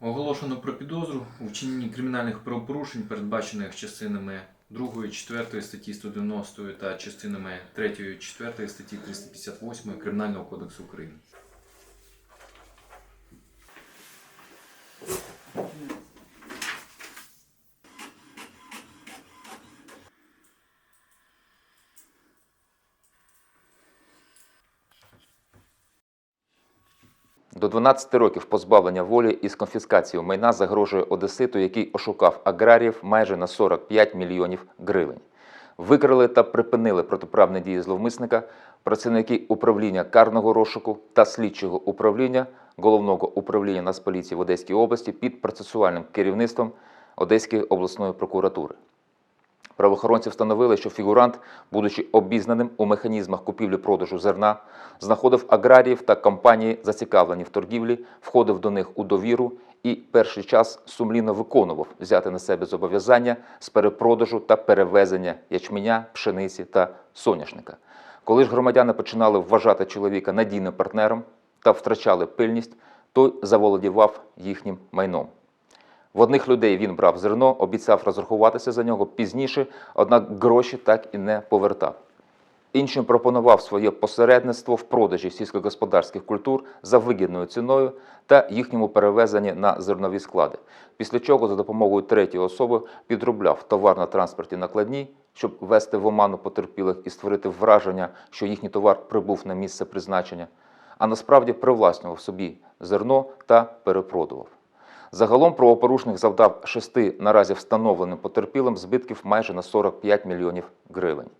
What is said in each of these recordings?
Оголошено про підозру у вчиненні кримінальних правопорушень, передбачених частинами 2, 4 статті 190 та частинами 3, 4 статті 358 Кримінального кодексу України. До 12 років позбавлення волі із конфіскацією майна загрожує одеситу, який ошукав аграріїв майже на 45 мільйонів гривень. Викрили та припинили протиправні дії зловмисника працівники управління карного розшуку та слідчого управління головного управління Нацполіції в Одеській області під процесуальним керівництвом Одеської обласної прокуратури. Правоохоронці встановили, що фігурант, будучи обізнаним у механізмах купівлі-продажу зерна, знаходив аграріїв та компанії, зацікавлені в торгівлі, входив до них у довіру і перший час сумлінно виконував взяти на себе зобов'язання з перепродажу та перевезення ячменя, пшениці та соняшника. Коли ж громадяни починали вважати чоловіка надійним партнером та втрачали пильність, той заволодівав їхнім майном. В одних людей він брав зерно, обіцяв розрахуватися за нього пізніше, однак гроші так і не повертав. Іншим пропонував своє посередництво в продажі сільськогосподарських культур за вигідною ціною та їхньому перевезенні на зернові склади. Після чого за допомогою третьої особи підробляв товар на транспорті накладні, щоб ввести в оману потерпілих і створити враження, що їхній товар прибув на місце призначення, а насправді привласнював собі зерно та перепродував. Загалом правопорушник завдав шести наразі встановленим потерпілим збитків майже на 45 мільйонів гривень.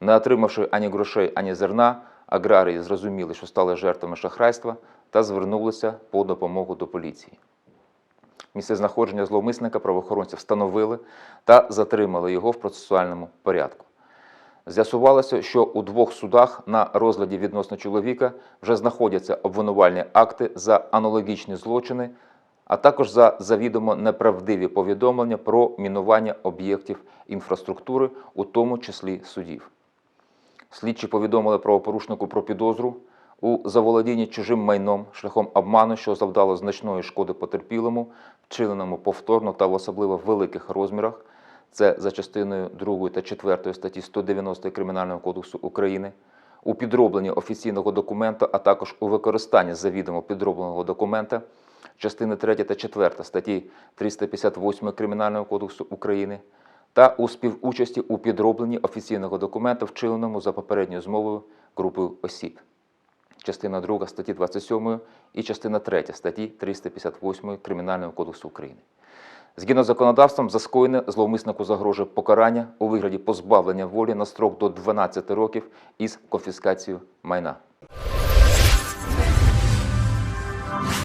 Не отримавши ані грошей, ані зерна, аграрії зрозуміли, що стали жертвами шахрайства та звернулися по допомогу до поліції. Місце знаходження зловмисника правоохоронці встановили та затримали його в процесуальному порядку. З'ясувалося, що у двох судах на розгляді відносно чоловіка вже знаходяться обвинувальні акти за аналогічні злочини, а також за завідомо неправдиві повідомлення про мінування об'єктів інфраструктури, у тому числі судів. Слідчі повідомили правопорушнику про підозру у заволодінні чужим майном шляхом обману, що завдало значної шкоди потерпілому, вчиненому повторно та в особливо великих розмірах. Це за частиною 2 та 4 статті 190 Кримінального кодексу України, у підробленні офіційного документа, а також у використанні завідомо підробленого документа, частини 3 та 4 статті 358 Кримінального кодексу України, та у співучасті у підробленні офіційного документа, вчиненому за попередньою змовою групою осіб. Частина 2 статті 27 і частина 3 статті 358 Кримінального кодексу України. Згідно з законодавством, за скоєне зловмиснику загрожує покарання у вигляді позбавлення волі на строк до 12 років із конфіскацією майна.